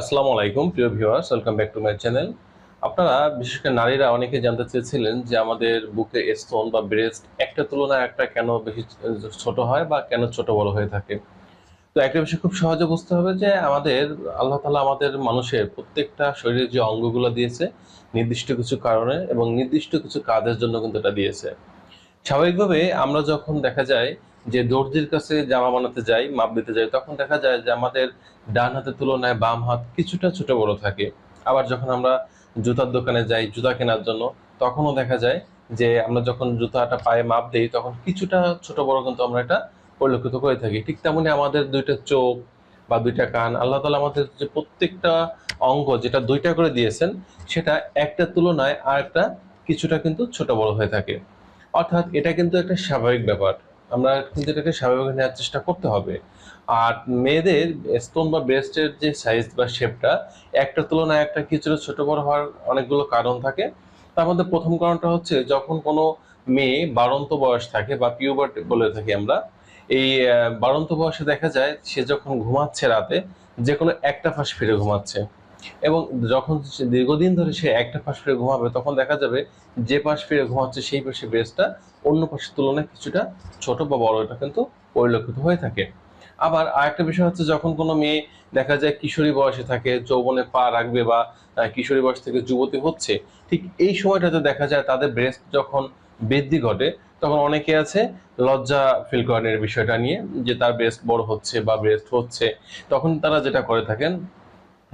আসসালামু আলাইকুম, প্রিয় viewers, welcome back to my channel. আপনারা, বিশেষ করে নারীরা, অনেকে জানতে চেয়েছিলেন যে আমাদের বুকে স্তন বা ব্রেস্ট একটা তুলনায় একটা কেন বেশি ছোট হয় বা কেন ছোট বড় হয়ে থাকে? তো একটা বিষয় খুব সহজে বুঝতে হবে যে আমাদের, আল্লাহ তালা আমাদের মানুষের প্রত্যেকটা শরীরের যে অঙ্গগুলো দিয়েছে, নির্দিষ্ট কিছু কারণে এবং নির্দিষ্ট কিছু কাজের জন্য কিন্তু এটা দিয়েছে। স্বাভাবিকভাবে আমরা যখন দেখা যায় যে দর্জির কাছে জামা বানাতে যাই, মাপ দিতে যাই, তখন দেখা যায় যে আমাদের ডান হাতের তুলনায় বাম হাত কিছুটা ছোট বড় থাকে। আবার যখন আমরা জুতার দোকানে যাই, জুতা কেনার জন্য, তখনও দেখা যায় যে আমরা যখন জুতাটা পায়ে মাপ দিই, তখন কিছুটা ছোট বড় কিন্তু আমরা এটা পরিলক্ষিত করে থাকি। ঠিক তেমনি আমাদের দুইটা চোখ বা দুইটা কান, আল্লাহ তালা আমাদের যে প্রত্যেকটা অঙ্গ যেটা দুইটা করে দিয়েছেন, সেটা একটা তুলনায় আর একটা কিছুটা কিন্তু ছোট বড় হয়ে থাকে। অর্থাৎ এটা কিন্তু একটা স্বাভাবিক ব্যাপার। আমরা কিন্তু এটাকে স্বাভাবিক নেওয়ার চেষ্টা করতে হবে। আর মেয়েদের স্তন বা ব্রেস্টের যে সাইজ বা শেপটা একটা তুলনায় একটা কিছুটা ছোট বড় হওয়ার অনেকগুলো কারণ থাকে। তার মধ্যে প্রথম কারণটা হচ্ছে যখন কোনো মেয়ে বাড়ন্ত বয়স থাকে বা পিউবার্ট বলে থাকি আমরা এই আহ, বাড়ন্ত বয়সে দেখা যায় সে যখন ঘুমাচ্ছে রাতে যে কোনো একটা ফাঁস ফিরে ঘুমাচ্ছে। এবং যখন সে দীর্ঘদিন ধরে সে একটা পাশ ফিরে ঘুমাবে, তখন দেখা যাবে যে পাশ ফিরে ঘুমাচ্ছে সেই পাশে ব্রেস্টটা অন্য পাশের তুলনায় কিছুটা ছোট বা বড়। এটা কিন্তু পরিলক্ষিত হয়ে থাকে। আবার আরেকটা বিষয় হচ্ছে যখন কোনো মেয়ে দেখা যায় কিশোরী বয়সে থাকে, যৌবনে পা রাখবে বা কিশোরী বয়স থেকে যুবতী হচ্ছে, ঠিক এই সময়টাতে দেখা যায় তাদের ব্রেস্ট যখন বৃদ্ধি ঘটে, তখন অনেকে আছে লজ্জা ফিল করেন এর বিষয়টা নিয়ে যে তার ব্রেস্ট বড় হচ্ছে বা ব্রেস্ট হচ্ছে। তখন তারা যেটা করে থাকেন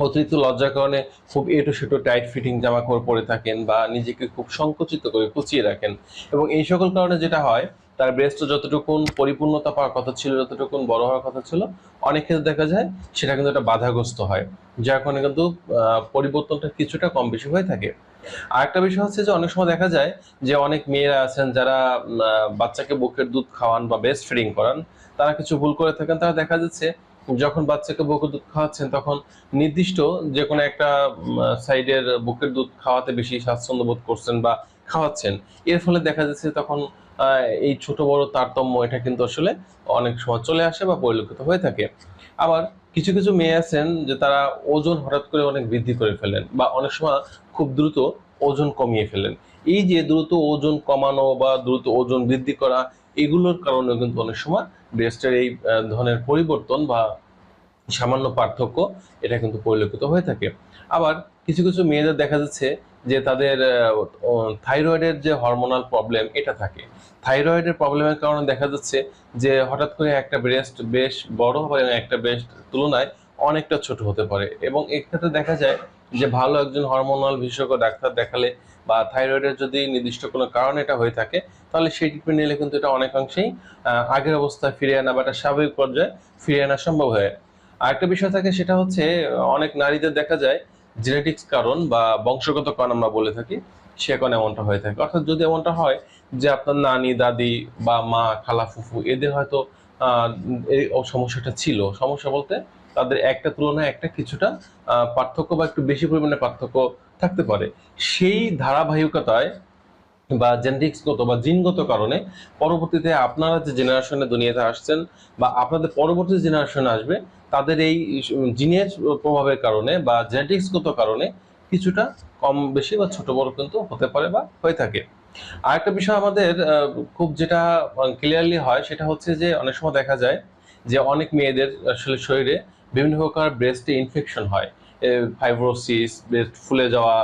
অতিরিক্ত লজ্জার কারণে খুব এটো সেটো টাইট ফিটিং জামা কাপড় পরে থাকেন বা নিজেকে খুব সংকুচিত করে কুচিয়ে রাখেন। এবং এই সকল কারণে যেটা হয়, তার ব্রেস্ট যতটুকুন পরিপূর্ণতা পাওয়ার কথা ছিল, যতটুকুন বড় হওয়ার কথা ছিল, অনেক ক্ষেত্রে দেখা যায় সেটা কিন্তু একটা বাধাগ্রস্ত হয়, যার কারণে কিন্তু পরিবর্তনটা কিছুটা কম বেশি হয়ে থাকে। আর একটা বিষয় হচ্ছে যে অনেক সময় দেখা যায় যে অনেক মেয়েরা আছেন যারা বাচ্চাকে বুকের দুধ খাওয়ান বা ব্রেস্ট ফিডিং করান, তারা কিছু ভুল করে থাকেন, তারা দেখা যাচ্ছে যখন বাচ্চাকে বুকের দুধ খাওয়াচ্ছেন, তখন নির্দিষ্ট যে কোনো একটা সাইডের বুকের দুধ খাওয়াতে বেশি স্বাচ্ছন্দ্য বোধ করছেন বা খাওয়াচ্ছেন। এর ফলে দেখা যাচ্ছে তখন এই ছোট বড় তারতম্য, এটা কিন্তু আসলে অনেক সময় চলে আসে বা পরিলক্ষিত হয়ে থাকে। আবার কিছু কিছু মেয়ে আছেন যে তারা ওজন হঠাৎ করে অনেক বৃদ্ধি করে ফেলেন বা অনেক সময় খুব দ্রুত ওজন কমিয়ে ফেলেন। এই যে দ্রুত ওজন কমানো বা দ্রুত ওজন বৃদ্ধি করা এগুলোর কারণে কিন্তু অনেক সময় ব্রেস্টের এই ধরনের পরিবর্তন বা সামান্য পার্থক্য এটা কিন্তু পরিলক্ষিত হয়ে থাকে। আবার কিছু কিছু মেয়েদের দেখা যাচ্ছে যে তাদের থাইরয়েডের যে হরমোনাল প্রবলেম এটা থাকে। থাইরয়েডের প্রবলেমের কারণে দেখা যাচ্ছে যে হঠাৎ করে একটা ব্রেস্ট বেশ বড় হয় এবং একটা ব্রেস্ট তুলনায় অনেকটা ছোট হতে পারে। এবং এক্ষেত্রে দেখা যায় যে ভালো একজন হরমোনাল বিশেষজ্ঞ ডাক্তার দেখালে বা থাইরয়েডের যদি নির্দিষ্ট কোনো কারণ এটা হয়ে থাকে, তাহলে সেই ট্রিটমেন্ট নিলে কিন্তু এটা অনেকাংশেই আগের অবস্থায় ফিরে আনা বা একটা স্বাভাবিক পর্যায়ে ফিরে আনা সম্ভব হয়। আরেকটা বিষয় থাকে সেটা হচ্ছে, অনেক নারীদের দেখা যায় জেনেটিক্স কারণ বা বংশগত কারণ আমরা বলে থাকি, সে কারণে এমনটা হয়ে থাকে। অর্থাৎ যদি এমনটা হয় যে আপনার নানি, দাদি বা মা, খালা, ফুফু, এদের হয়তো সমস্যাটা ছিল। সমস্যা বলতে তাদের একটা তুলনায় একটা কিছুটা পার্থক্য বা একটু বেশি পরিমাণে পার্থক্য থাকতে পারে। সেই ধারাবাহিকতায় বা জেনেটিক্সগত বা জিনগত কারণে পরবর্তীতে আপনারা যে জেনারেশনে দুনিয়াতে আসছেন বা আপনাদের পরবর্তী জেনারেশন আসবে, তাদের এই জিনের প্রভাবের কারণে বা জেনেটিক্সগত কারণে কিছুটা কম বেশি বা ছোট বড় কিন্তু হতে পারে বা হয়ে থাকে। আরেকটা বিষয় আমাদের খুব যেটা ক্লিয়ারলি হয় সেটা হচ্ছে যে অনেক সময় দেখা যায় যে অনেক মেয়েদের আসলে শরীরে বিভিন্ন প্রকার ব্রেস্টে ইনফেকশন হয়। ফাইব্রোসিস ব্রেস্ট ফুলে যাওয়া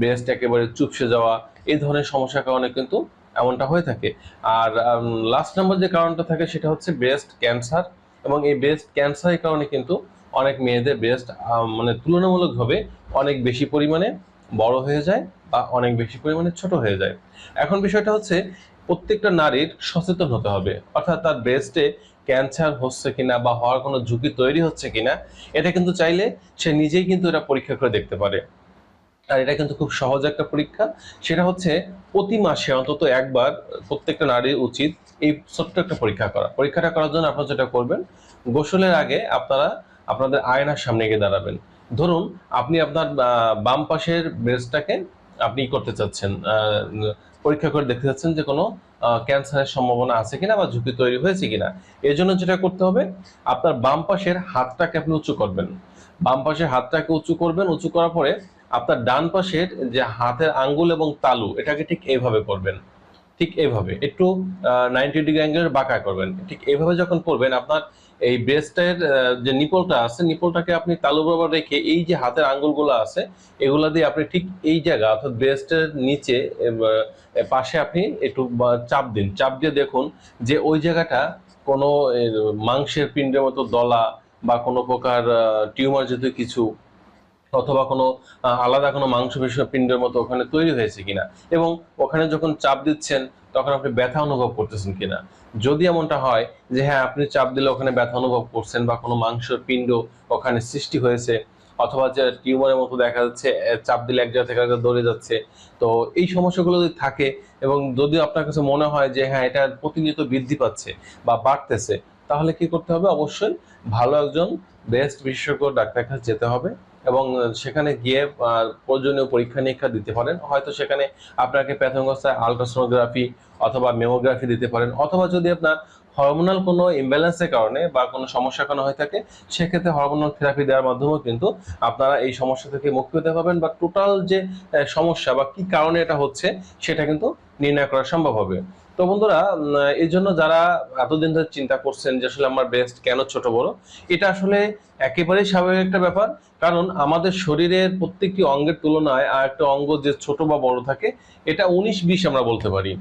ব্রেস্ট একেবারে চুপসে যাওয়া, এই ধরনের সমস্যার কারণে কিন্তু এমনটা হয়ে থাকে। আর লাস্ট নাম্বার যে কারণটা থাকে সেটা হচ্ছে ব্রেস্ট ক্যান্সার এবং এই ব্রেস্ট ক্যান্সারের কারণে কিন্তু অনেক মেয়েদের ব্রেস্ট মানে তুলনামূলকভাবে অনেক বেশি পরিমাণে বড় হয়ে যায় বা অনেক বেশি পরিমাণে ছোট হয়ে যায়। এখন বিষয়টা হচ্ছে প্রত্যেকটা নারীর সচেতন হতে হবে। অর্থাৎ তার ব্রেস্টে ক্যান্সার হচ্ছে কিনা বা হওয়ার কোনো ঝুঁকি তৈরি হচ্ছে কিনা, এটা কিন্তু চাইলে সে নিজেই কিন্তু এটা পরীক্ষা করে দেখতে পারে। আর এটা কিন্তু খুব সহজ একটা পরীক্ষা। সেটা হচ্ছে প্রতি মাসে অন্তত একবার প্রত্যেকটা নারীর উচিত এই ছোট্ট একটা পরীক্ষা করা। পরীক্ষাটা করার জন্য আপনারা যেটা করবেন, গোসলের আগে আপনারা আপনাদের আয়নার সামনে গিয়ে দাঁড়াবেন। ধরুন আপনি আপনার বাম পাশের ব্রেস্টটাকে আপনি করতে চাচ্ছেন পরীক্ষা করে দেখতে চাচ্ছেন যে কোনো ক্যান্সারের সম্ভাবনা আছে কিনা বা ঝুঁকি তৈরি হয়েছে কিনা? এর জন্য যেটা করতে হবে, আপনার বাম পাশের হাতটাকে আপনি উঁচু করবেন। বাম পাশের হাতটাকে উঁচু করবেন, উঁচু করার পরে আপনার ডান পাশের যে হাতের আঙ্গুল এবং তালু, এটাকে ঠিক এইভাবে করবেন। ঠিক এভাবে। একটু নাইনটি ডিগ্রি অ্যাঙ্গেলের বাঁকা করবেন। ঠিক এইভাবে যখন করবেন, আপনার এই ব্রেস্টের যে নিপলটা আছে নিপলটাকে আপনি তালু বরাবর রেখে এই যে হাতের আঙ্গুলগুলো আছে, এগুলা দিয়ে আপনি ঠিক এই জায়গা অর্থাৎ ব্রেস্টের নিচে পাশে আপনি একটু চাপ দিন। চাপ দিয়ে দেখুন যে ওই জায়গাটা কোনো মাংসের পিণ্ডের মতো দলা বা কোনো প্রকার টিউমার জাতীয় কিছু অথবা কোনো আলাদা কোনো মাংস পিণ্ডের মতো ওখানে তৈরি হয়েছে কিনা। এবং ওখানে যখন চাপ দিচ্ছেন, তখন আপনি ব্যথা অনুভব করতেছেন কিনা। যদি এমনটা হয় যে হ্যাঁ আপনি চাপ দিলে ওখানে ব্যথা অনুভব করছেন বা কোনো মাংসের পিণ্ড ওখানে সৃষ্টি হয়েছে, অথবা যে টিউমারের মতো দেখা যাচ্ছে চাপ দিলে এক জায়গা থেকে জায়গায় দৌড়ে যাচ্ছে, তো এই সমস্যাগুলো যদি থাকে এবং যদি আপনার কাছে মনে হয় যে হ্যাঁ এটা প্রতিনিয়ত বৃদ্ধি পাচ্ছে বা বাড়তেছে, তাহলে কি করতে হবে? অবশ্যই ভালো একজন বেস্ট বিশেষজ্ঞ ডাক্তারের কাছে যেতে হবে। এবং সেখানে গিয়ে প্রয়োজনীয় পরীক্ষা নিরীক্ষা দিতে পারেন। হয়তো সেখানে আপনাকে প্রাথমিক অবস্থায় আলট্রাসোনোগ্রাফি অথবা মেমোগ্রাফি দিতে পারেন। অথবা যদি আপনার হরমোনাল কোনো ইমব্যালেন্সের কারণে বা কোনো সমস্যার কারণে হয়ে থাকে, সেক্ষেত্রে হরমোনাল থেরাপি দেওয়ার মাধ্যমেও কিন্তু আপনারা এই সমস্যা থেকে মুক্তি পেতে পারবেন বা টোটাল যে সমস্যা বা কি কারণে এটা হচ্ছে, সেটা কিন্তু নির্ণয় করা সম্ভব হবে। তো বন্ধুরা এই জন্য যারা এতদিন ধরে চিন্তা করছেন যে আসলে আমার ব্রেস্ট কেন ছোট বড়, এটা আসলে একেবারেই স্বাভাবিক একটা ব্যাপার। কারণ আমাদের শরীরের প্রত্যেকটি অঙ্গের তুলনায় আর একটা অঙ্গ যে ছোট বা বড় থাকে, এটা উনিশ বিশ আমরা বলতে পারি।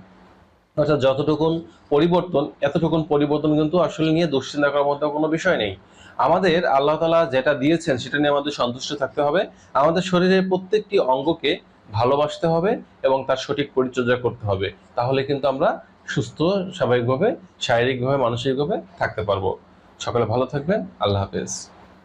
অর্থাৎ যতটুকুন পরিবর্তন, এতটুকুন পরিবর্তন কিন্তু আসলে নিয়ে দুশ্চিন্তা করার মতো কোনো বিষয় নেই। আমাদের আল্লাহ তালা যেটা দিয়েছেন, সেটা নিয়ে আমাদের সন্তুষ্ট থাকতে হবে। আমাদের শরীরের প্রত্যেকটি অঙ্গকে ভালোবাসতে হবে এবং তার সঠিক পরিচর্যা করতে হবে। তাহলে কিন্তু আমরা সুস্থ, স্বাভাবিকভাবে, শারীরিকভাবে, মানসিকভাবে থাকতে পারব। সকলে ভালো থাকবেন। আল্লাহ হাফেজ।